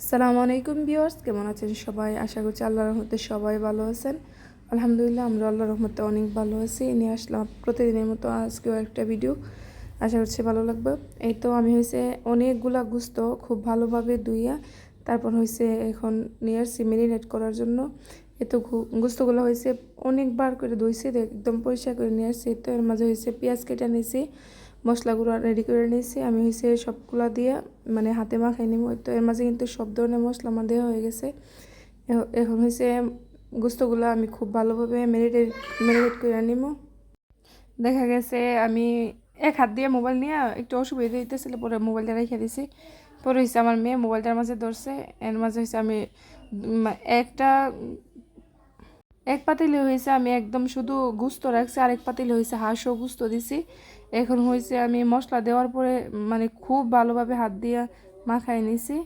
আসসালামু আলাইকুম ভিউয়ার্স, কেমন আছেন সবাই? আশা করছি আল্লাহর রহমতে সবাই ভালো আছেন। আলহামদুলিল্লাহ, আমরা আল্লাহর রহমতে অনেক ভালো আছি। নিয়ে আসলাম প্রতিদিনের মতো আজকেও একটা ভিডিও আশা করছি ভালো লাগবে। এই তো আমি হয়েছে অনেকগুলা গুস্ত খুব ভালোভাবে ধুইয়া তারপর হয়েছে এখন নিয়ে আসছি মেরিনেট করার জন্য। এ তো ঘু- গুস্তগুলো হয়েছে অনেকবার করে ধুইছি একদম পরিষ্কার করে নিয়ে আসছি। তো এর মাঝে হয়েছে পেঁয়াজ কেটে নিয়েছি মশলাগুলো রেডি করে নিয়েছি। আমি হয়েছে সবগুলা দিয়ে মানে হাতে মাখাই নিব তো এর মাঝে কিন্তু সব ধরনের মশলা আমার দেওয়া হয়ে গেছে। এখন হয়েছে গুস্তগুলো আমি খুব ভালোভাবে মেরিনেট মেরিনেট করে নিব দেখা গেছে আমি এক হাত দিয়ে মোবাইল নিয়ে একটু অসুবিধা হইতেছিল, পরে মোবাইলটা রেখে দিছি। পরে হয়েছে আমার মেয়ে মোবাইলটার মাঝে ধরছে। এর মাঝে হয়েছে আমি একটা, এক পাতিলে হয়েছে আমি একদম শুধু গুস্ত রাখছি, আরেক পাতিলে হয়েছে হাঁসও গুস্ত দিছি। এখন হয়েছে আমি মশলা দেওয়ার পরে মানে খুব ভালোভাবে হাত দিয়ে মাখাই নিছি।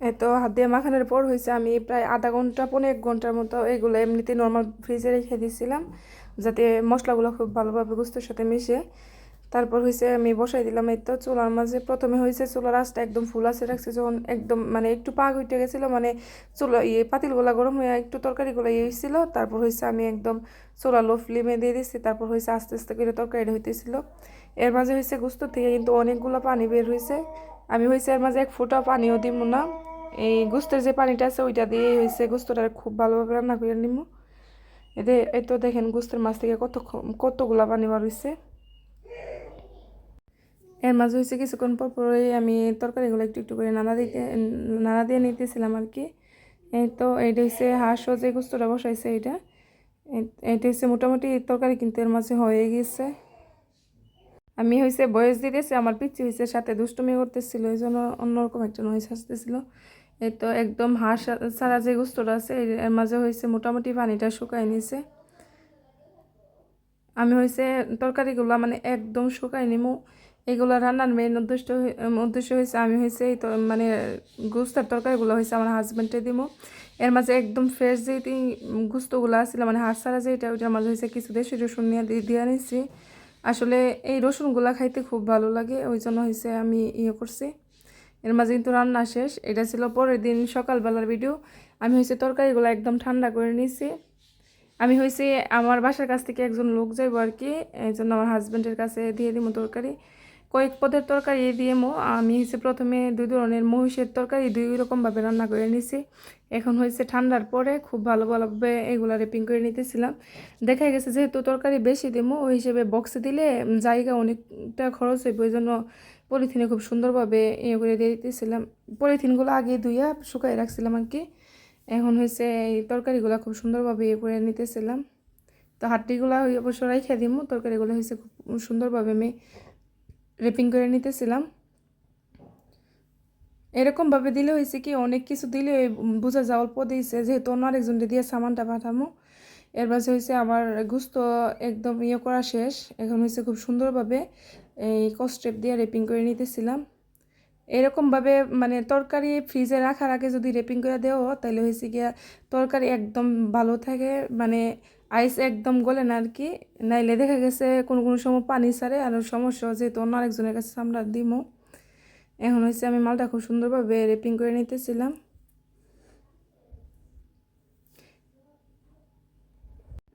এতো হাত দিয়ে মাখানোর পর হয়েছে আমি প্রায় আধা ঘণ্টা পনেরো এক ঘণ্টার মতো এগুলো এমনিতে নর্মাল ফ্রিজে রেখে দিয়েছিলাম যাতে মশলাগুলো খুব ভালোভাবে গুস্তের সাথে মিশে। তারপর হয়েছে আমি বসাই দিলাম। এই তো চুলার মাঝে প্রথমে হয়েছে চুলার আঁচটা একদম ফুল আছে, রাখছি যখন একদম মানে একটু পাক উঠে গেছিল মানে চুলা ইয়ে পাতিলগুলা গরম হয়ে একটু তরকারিগুলো ইয়ে হয়েছিল তারপর হয়েছে আমি একদম চুলা লো ফ্লেমে দিয়ে দিচ্ছি তারপর হয়েছে আস্তে আস্তে করে তরকারিটা হইতেছিল। এর মাঝে হয়েছে গুস্ত থেকে কিন্তু অনেকগুলো পানি বের হয়েছে আমি হয়েছে এর মাঝে এক ফোঁটা পানিও দিব না। এই গুস্তের যে পানিটা আছে ওইটা দিয়ে হয়েছে গুস্তটা খুব ভালোভাবে রান্না করে নিব এতে এই তো দেখেন গুস্তের মাছ থেকে কত কতগুলা পানি বার হয়েছে এর মাঝে হয়েছে কিছুক্ষণ পর পরে আমি তরকারিগুলো একটু একটু করে নানা দিতে নানা দিয়ে নিতেছিলাম আর কি। এই তো এইটা হচ্ছে হাঁসও যে গুস্তটা বসাইছে এইটা, এই- এইটা হচ্ছে মোটামুটি তরকারি কিন্তু এর মাঝে হয়ে গেছে। আমি হয়েছে বয়স দিতেছি, আমার পিচ্ছি হয়েছে সাথে দুষ্টুমি করতেছিল, এই জন্য অন্যরকম একটা নয়েজ আসতেছিল। এই তো একদম হাঁস ছাড়া যে গুস্তটা আছে এর মাঝে হয়েছে মোটামুটি পানিটা শুকাই নিছে। আমি হয়েছে তরকারিগুলো মানে একদম শুকাই নিমু এগুলো রান্নার মেন উদ্দেশ্য উদ্দেশ্য হয়েছে আমি হয়েছে এই তো মানে গুস্তার তরকারিগুলো হয়েছে আমার হাজব্যান্ডে দিব এর মাঝে একদম ফ্রেশ যে গুস্তগুলো আসছিল মানে হাড় ছাড়া যেটা ওইটার মাঝে হয়েছে কিছু দেশি রসুন নিয়ে দিয়ে নিছি। আসলে এই রসুনগুলা খাইতে খুব ভালো লাগে, ওই জন্য হয়েছে আমি ইয়ে করছি। এর মাঝে কিন্তু রান্না শেষ, এটা ছিল পরের দিন সকালবেলার ভিডিও আমি হয়েছে তরকারিগুলো একদম ঠান্ডা করে নিয়েছি আমি হয়েছে আমার বাসার কাছ থেকে একজন লোক যাইব আর কি এই জন্য আমার হাজব্যান্ডের কাছে দিয়ে দিব তরকারি। কয়েক পদের তরকারি দিয়ে মো, আমি হচ্ছে প্রথমে দুই ধরনের মহিষের তরকারি দুই রকমভাবে রান্না করে নিছি। এখন হয়েছে ঠান্ডার পরে খুব ভালো ভালোভাবে এগুলা রেপিং করে নিতেছিলাম। দেখা গেছে যেহেতু তরকারি বেশি দিমো ওই হিসেবে বক্সে দিলে জায়গা অনেকটা খরচ হইব, ওই জন্য পলিথিনে খুব সুন্দরভাবে ইয়ে করে দিয়ে দিতেছিলাম। পলিথিনগুলো আগে ধুইয়া শুকাই রাখছিলাম আর কি এখন হয়েছে এই তরকারিগুলো খুব সুন্দরভাবে ইয়ে করে নিতেছিলাম। তো হাড্ডিগুলো অবশ্য রেখে দিমু তরকারিগুলো হয়েছে খুব সুন্দরভাবে আমি রেপিং করে নিতেছিলাম। এরকমভাবে দিলে হয়েছে কি, অনেক কিছু দিলে বোঝা যায় অল্প দিয়েছে, যেহেতু অন্য আরেকজনকে দিয়ে সামানটা পাঠামো। এর মাঝে হয়েছে আমার গুস্ত একদম ইয়ে করা শেষ। এখন হয়েছে খুব সুন্দরভাবে এই কস্টেপ দিয়ে রেপিং করে নিতেছিলাম। এরকমভাবে মানে তরকারি ফ্রিজে রাখার আগে যদি রেপিং করে দেওয়া তাহলে হয়েছে গিয়া তরকারি একদম ভালো থাকে মানে আইস একদম গলে না আর কি। নাইলে দেখা গেছে কোনো কোনো সময় পানি ছাড়ে আর সমস্যা যেহেতু অন্য আরেকজনের কাছে আমরা দিমো। এখন হচ্ছে আমি মালটা খুব সুন্দরভাবে রেপিং করে নিতেছিলাম।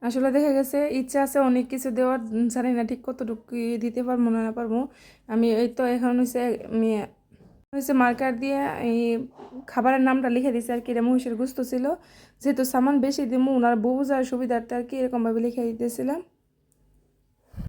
আসলে দেখা গেছে ইচ্ছা আছে অনেক কিছু দেওয়ার, জানি না ঠিক কতটুকু দিতে পারব না না পারব। আমি এই তো এখন হচ্ছে আমি হচ্ছে মার্কার দিয়ে এই খাবারের নামটা লিখে দিয়েছে আর কি, এটা মহিষের গুস্ত ছিল। যেহেতু সামান বেশি দিমু, ওনার বউ যাওয়ার সুবিধার্থে আর কি এরকমভাবে লিখে দিতেছিলাম।